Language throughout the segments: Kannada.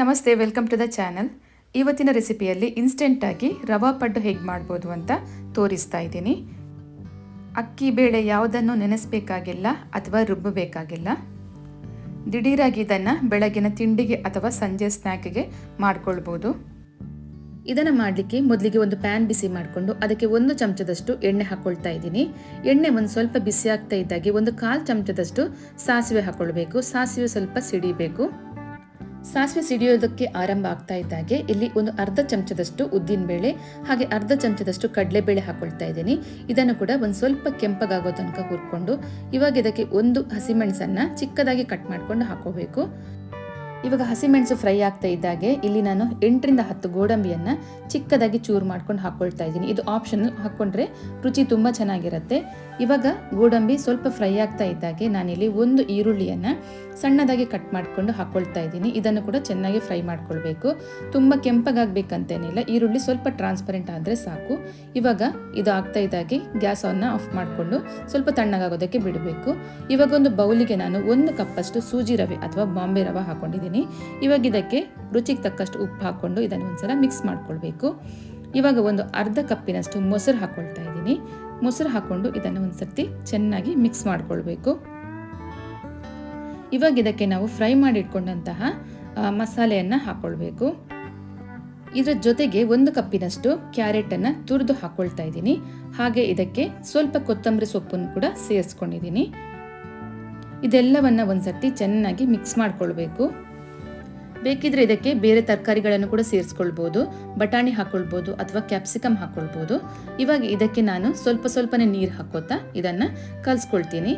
ನಮಸ್ತೆ ವೆಲ್ಕಮ್ ಟು ದ ಚಾನಲ್ ಇವತ್ತಿನ ರೆಸಿಪಿಯಲ್ಲಿ ಇನ್ಸ್ಟೆಂಟಾಗಿ ರವಾ ಪಡ್ಡು ಹೇಗೆ ಮಾಡ್ಬೋದು ಅಂತ ತೋರಿಸ್ತಾ ಇದ್ದೀನಿ. ಅಕ್ಕಿ ಬೇಳೆ ಯಾವುದನ್ನು ನೆನೆಸಬೇಕಾಗಿಲ್ಲ ಅಥವಾ ರುಬ್ಬಬೇಕಾಗಿಲ್ಲ. ದಿಢೀರಾಗಿ ಇದನ್ನು ಬೆಳಗಿನ ತಿಂಡಿಗೆ ಅಥವಾ ಸಂಜೆ ಸ್ನ್ಯಾಕ್ಗೆ ಮಾಡ್ಕೊಳ್ಬೋದು. ಇದನ್ನು ಮಾಡಲಿಕ್ಕೆ ಮೊದಲಿಗೆ ಒಂದು ಪ್ಯಾನ್ ಬಿಸಿ ಮಾಡಿಕೊಂಡು ಅದಕ್ಕೆ ಒಂದು ಚಮಚದಷ್ಟು ಎಣ್ಣೆ ಹಾಕ್ಕೊಳ್ತಾ ಇದ್ದೀನಿ. ಎಣ್ಣೆ ಒಂದು ಸ್ವಲ್ಪ ಬಿಸಿ ಆಗ್ತಾ ಇದ್ದಾಗೆ ಒಂದು ಕಾಲು ಚಮಚದಷ್ಟು ಸಾಸಿವೆ ಹಾಕ್ಕೊಳ್ಬೇಕು ಸಾಸಿವೆ ಸ್ವಲ್ಪ ಸಿಡಿಬೇಕು. ಸಾಸಿವೆ ಸಿಡಿಯೋದಕ್ಕೆ ಆರಂಭ ಆಗ್ತಾ ಇದ್ದಾಗೆ ಇಲ್ಲಿ ಒಂದು ಅರ್ಧ ಚಮಚದಷ್ಟು ಉದ್ದಿನಬೇಳೆ ಹಾಗೆ ಅರ್ಧ ಚಮಚದಷ್ಟು ಕಡಲೆಬೇಳೆ ಹಾಕೊಳ್ತಾ ಇದ್ದೀನಿ. ಇದನ್ನು ಕೂಡ ಒಂದು ಸ್ವಲ್ಪ ಕೆಂಪಗಾಗೋ ತನಕ ಹುರ್ಕೊಂಡು ಇವಾಗ ಇದಕ್ಕೆ ಒಂದು ಹಸಿಮೆಣಸನ್ನು ಚಿಕ್ಕದಾಗಿ ಕಟ್ ಮಾಡ್ಕೊಂಡು ಹಾಕೋಬೇಕು. ಇವಾಗ ಹಸಿಮೆಣಸು ಫ್ರೈ ಆಗ್ತಾ ಇದ್ದಾಗೆ ಇಲ್ಲಿ ನಾನು ಎಂಟರಿಂದ ಹತ್ತು ಗೋಡಂಬಿಯನ್ನು ಚಿಕ್ಕದಾಗಿ ಚೂರು ಮಾಡ್ಕೊಂಡು ಹಾಕ್ಕೊಳ್ತಾ ಇದ್ದೀನಿ. ಇದು ಆಪ್ಷನಲ್ ಹಾಕ್ಕೊಂಡ್ರೆ ರುಚಿ ತುಂಬ ಚೆನ್ನಾಗಿರುತ್ತೆ. ಇವಾಗ ಗೋಡಂಬಿ ಸ್ವಲ್ಪ ಫ್ರೈ ಆಗ್ತಾ ಇದ್ದಾಗೆ ನಾನಿಲ್ಲಿ ಒಂದು ಈರುಳ್ಳಿಯನ್ನು ಸಣ್ಣದಾಗಿ ಕಟ್ ಮಾಡಿಕೊಂಡು ಹಾಕ್ಕೊಳ್ತಾ ಇದ್ದೀನಿ. ಇದನ್ನು ಕೂಡ ಚೆನ್ನಾಗಿ ಫ್ರೈ ಮಾಡ್ಕೊಳ್ಬೇಕು. ತುಂಬ ಕೆಂಪಗಾಗಬೇಕಂತೇನಿಲ್ಲ ಈರುಳ್ಳಿ ಸ್ವಲ್ಪ ಟ್ರಾನ್ಸ್ಪರೆಂಟ್ ಆದರೆ ಸಾಕು. ಇವಾಗ ಇದು ಆಗ್ತಾ ಇದ್ದಾಗೆ ಗ್ಯಾಸನ್ನು ಆಫ್ ಮಾಡಿಕೊಂಡು ಸ್ವಲ್ಪ ತಣ್ಣಗಾಗೋದಕ್ಕೆ ಬಿಡಬೇಕು. ಇವಾಗ ಒಂದು ಬೌಲಿಗೆ ನಾನು ಒಂದು ಕಪ್ಪಷ್ಟು ಸೂಜಿ ರವೆ ಅಥವಾ ಬಾಂಬೆ ರವೆ ಹಾಕೊಂಡಿದ್ದೀನಿ ಇವಾಗ ಇದಕ್ಕೆ ರುಚಿಗೆ ತಕ್ಕಷ್ಟು ಉಪ್ಪು ಹಾಕ್ಕೊಂಡು ಇದನ್ನು ಒಂದ್ಸಲ ಮಿಕ್ಸ್ ಮಾಡ್ಕೊಳ್ಬೇಕು. ಇವಾಗ ಒಂದು ಅರ್ಧ ಕಪ್ಪಿನಷ್ಟು ಮೊಸರು ಹಾಕ್ಕೊಳ್ತಾ ಇದ್ದೀನಿ. ಮೊಸರು ಹಾಕ್ಕೊಂಡು ಇದನ್ನು ಒಂದ್ಸರ್ತಿ ಚೆನ್ನಾಗಿ ಮಿಕ್ಸ್ ಮಾಡ್ಕೊಳ್ಬೇಕು. ಇವಾಗ ಇದಕ್ಕೆ ನಾವು ಫ್ರೈ ಮಾಡಿ ಇಟ್ಕೊಂಡಂತಹ ಮಸಾಲೆಯನ್ನು ಹಾಕ್ಕೊಳ್ಬೇಕು ಇದರ ಜೊತೆಗೆ ಒಂದು ಕಪ್ಪಿನಷ್ಟು ಕ್ಯಾರೆಟನ್ನು ತುರಿದು ಹಾಕ್ಕೊಳ್ತಾ ಇದ್ದೀನಿ. ಹಾಗೆ ಇದಕ್ಕೆ ಸ್ವಲ್ಪ ಕೊತ್ತಂಬರಿ ಸೊಪ್ಪನ್ನು ಕೂಡ ಸೇರಿಸ್ಕೊಂಡಿದ್ದೀನಿ. ಇದೆಲ್ಲವನ್ನು ಒಂದ್ಸರ್ತಿ ಚೆನ್ನಾಗಿ ಮಿಕ್ಸ್ ಮಾಡ್ಕೊಳ್ಬೇಕು. ಬೇಕಿದ್ರೆ ಇದಕ್ಕೆ ಬೇರೆ ತರಕಾರಿಗಳನ್ನು ಕೂಡ ಸೇರಿಸ್ಕೊಳ್ಬೋದು, ಬಟಾಣಿ ಹಾಕೊಳ್ಬೋದು ಅಥವಾ ಕ್ಯಾಪ್ಸಿಕಮ್ ಹಾಕ್ಕೊಳ್ಬೋದು ಇವಾಗ ಇದಕ್ಕೆ ನಾನು ಸ್ವಲ್ಪ ಸ್ವಲ್ಪನೇ ನೀರು ಹಾಕೋತಾ ಇದನ್ನು ಕಲಿಸ್ಕೊಳ್ತೀನಿ.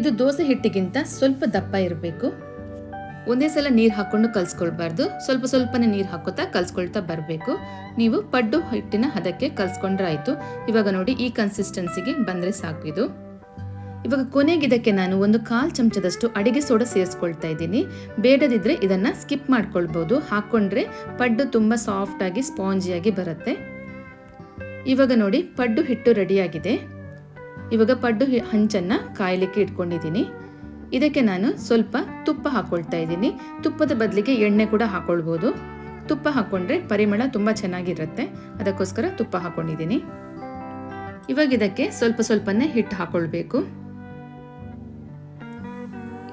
ಇದು ದೋಸೆ ಹಿಟ್ಟಿಗಿಂತ ಸ್ವಲ್ಪ ದಪ್ಪ ಇರಬೇಕು. ಒಂದೇ ಸಲ ನೀರು ಹಾಕ್ಕೊಂಡು ಕಲಿಸ್ಕೊಳ್ಬಾರ್ದು. ಸ್ವಲ್ಪ ಸ್ವಲ್ಪನೇ ನೀರು ಹಾಕೋತಾ ಕಲಿಸ್ಕೊಳ್ತಾ ಬರಬೇಕು. ನೀವು ಪಡ್ಡು ಹಿಟ್ಟಿನ ಹದಕ್ಕೆ ಕಲಿಸ್ಕೊಂಡ್ರೆ ಆಯಿತು ಇವಾಗ ನೋಡಿ ಈ ಕನ್ಸಿಸ್ಟೆನ್ಸಿಗೆ ಬಂದರೆ ಸಾಕು ಇದು. ಇವಾಗ ಕೊನೆಗೆ ಇದಕ್ಕೆ ನಾನು ಒಂದು ಕಾಲು ಚಮಚದಷ್ಟು ಅಡಿಗೆ ಸೋಡಾ ಸೇರಿಸ್ಕೊಳ್ತಾ ಇದ್ದೀನಿ. ಬೇಡದಿದ್ರೆ ಇದನ್ನು ಸ್ಕಿಪ್ ಮಾಡ್ಕೊಳ್ಬೋದು. ಹಾಕ್ಕೊಂಡ್ರೆ ಪಡ್ಡು ತುಂಬ ಸಾಫ್ಟಾಗಿ ಸ್ಪಾಂಜಿಯಾಗಿ ಬರುತ್ತೆ. ಇವಾಗ ನೋಡಿ, ಪಡ್ಡು ಹಿಟ್ಟು ರೆಡಿಯಾಗಿದೆ. ಇವಾಗ ಪಡ್ಡು ಹಂಚನ್ನು ಕಾಯಲಿಕ್ಕೆ ಇಟ್ಕೊಂಡಿದ್ದೀನಿ. ಇದಕ್ಕೆ ನಾನು ಸ್ವಲ್ಪ ತುಪ್ಪ ಹಾಕ್ಕೊಳ್ತಾ ಇದ್ದೀನಿ. ತುಪ್ಪದ ಬದಲಿಗೆ ಎಣ್ಣೆ ಕೂಡ ಹಾಕ್ಕೊಳ್ಬೋದು ತುಪ್ಪ ಹಾಕ್ಕೊಂಡ್ರೆ ಪರಿಮಳ ತುಂಬ ಚೆನ್ನಾಗಿರುತ್ತೆ. ಅದಕ್ಕೋಸ್ಕರ ತುಪ್ಪ ಹಾಕ್ಕೊಂಡಿದ್ದೀನಿ ಇವಾಗ ಇದಕ್ಕೆ ಸ್ವಲ್ಪ ಸ್ವಲ್ಪನೇ ಹಿಟ್ಟು ಹಾಕ್ಕೊಳ್ಬೇಕು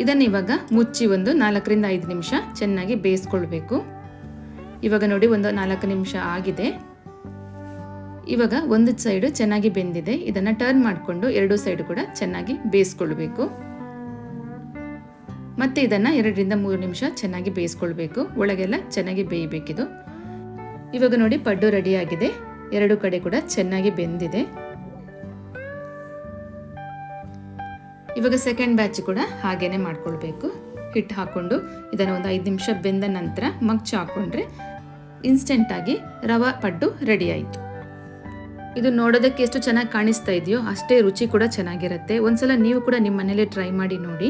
ಇದನ್ನು ಇವಾಗ ಮುಚ್ಚಿ ಒಂದು ನಾಲ್ಕರಿಂದ ಐದು ನಿಮಿಷ ಚೆನ್ನಾಗಿ ಬೇಯಿಸ್ಕೊಳ್ಬೇಕು. ಇವಾಗ ನೋಡಿ ಒಂದು ನಾಲ್ಕು ನಿಮಿಷ ಆಗಿದೆ. ಇವಾಗ ಒಂದು ಸೈಡು ಚೆನ್ನಾಗಿ ಬೆಂದಿದೆ. ಇದನ್ನು ಟರ್ನ್ ಮಾಡಿಕೊಂಡು ಎರಡು ಸೈಡು ಕೂಡ ಚೆನ್ನಾಗಿ ಬೇಯಿಸ್ಕೊಳ್ಬೇಕು. ಮತ್ತೆ ಇದನ್ನು ಎರಡರಿಂದ ಮೂರು ನಿಮಿಷ ಚೆನ್ನಾಗಿ ಬೇಯಿಸ್ಕೊಳ್ಬೇಕು. ಒಳಗೆಲ್ಲ ಚೆನ್ನಾಗಿ ಬೇಯಬೇಕಿದು. ಇವಾಗ ನೋಡಿ ಪಡ್ಡು ರೆಡಿಯಾಗಿದೆ ಎರಡು ಕಡೆ ಕೂಡ ಚೆನ್ನಾಗಿ ಬೆಂದಿದೆ. ಇವಾಗ ಸೆಕೆಂಡ್ ಬ್ಯಾಚ್ ಕೂಡ ಹಾಗೇನೆ ಮಾಡ್ಕೊಳ್ಬೇಕು. ಹಿಟ್ಟು ಹಾಕ್ಕೊಂಡು ಇದನ್ನು ಒಂದು ಐದು ನಿಮಿಷ ಬೆಂದ ನಂತರ ಮಗ್ಚು ಹಾಕ್ಕೊಂಡ್ರೆ ಇನ್ಸ್ಟೆಂಟಾಗಿ ರವ ಪಡ್ಡು ರೆಡಿ ಆಯಿತು. ಇದು ನೋಡೋದಕ್ಕೆ ಎಷ್ಟು ಚೆನ್ನಾಗಿ ಕಾಣಿಸ್ತಾ ಇದೆಯೋ ಅಷ್ಟೇ ರುಚಿ ಕೂಡ ಚೆನ್ನಾಗಿರುತ್ತೆ. ಒಂದ್ಸಲ ನೀವು ಕೂಡ ನಿಮ್ಮ ಮನೇಲಿ ಟ್ರೈ ಮಾಡಿ ನೋಡಿ.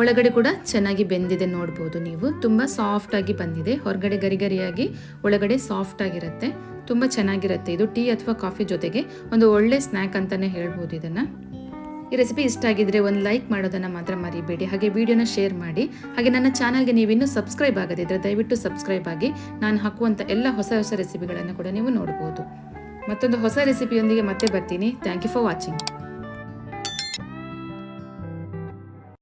ಒಳಗಡೆ ಕೂಡ ಚೆನ್ನಾಗಿ ಬೆಂದಿದೆ ನೋಡ್ಬೋದು ನೀವು. ತುಂಬ ಸಾಫ್ಟಾಗಿ ಬಂದಿದೆ. ಹೊರಗಡೆ ಗರಿಗರಿಯಾಗಿ ಒಳಗಡೆ ಸಾಫ್ಟ್ ಆಗಿರುತ್ತೆ. ತುಂಬ ಚೆನ್ನಾಗಿರುತ್ತೆ. ಇದು ಟೀ ಅಥವಾ ಕಾಫಿ ಜೊತೆಗೆ ಒಂದು ಒಳ್ಳೆ ಸ್ನ್ಯಾಕ್ ಅಂತಲೇ ಹೇಳ್ಬೋದು ಇದನ್ನು. ಈ ರೆಸಿಪಿ ಇಷ್ಟ ಆಗಿದ್ರೆ ಒಂದು ಲೈಕ್ ಮಾಡೋದನ್ನು ಮಾತ್ರ ಮರಿಬೇಡಿ. ಹಾಗೆ ವಿಡಿಯೋನ ಶೇರ್ ಮಾಡಿ. ಹಾಗೆ ನನ್ನ ಚಾನಲ್ಗೆ ನೀವು ಇನ್ನೂ ಸಬ್ಸ್ಕ್ರೈಬ್ ಆಗದಿದ್ದರೆ ದಯವಿಟ್ಟು ಸಬ್ಸ್ಕ್ರೈಬ್ ಆಗಿ. ನಾನು ಹಾಕುವಂಥ ಎಲ್ಲ ಹೊಸ ಹೊಸ ರೆಸಿಪಿಗಳನ್ನು ಕೂಡ ನೀವು ನೋಡ್ಬೋದು. ಮತ್ತೊಂದು ಹೊಸ ರೆಸಿಪಿಯೊಂದಿಗೆ ಮತ್ತೆ ಬರ್ತೀನಿ. Thank you for watching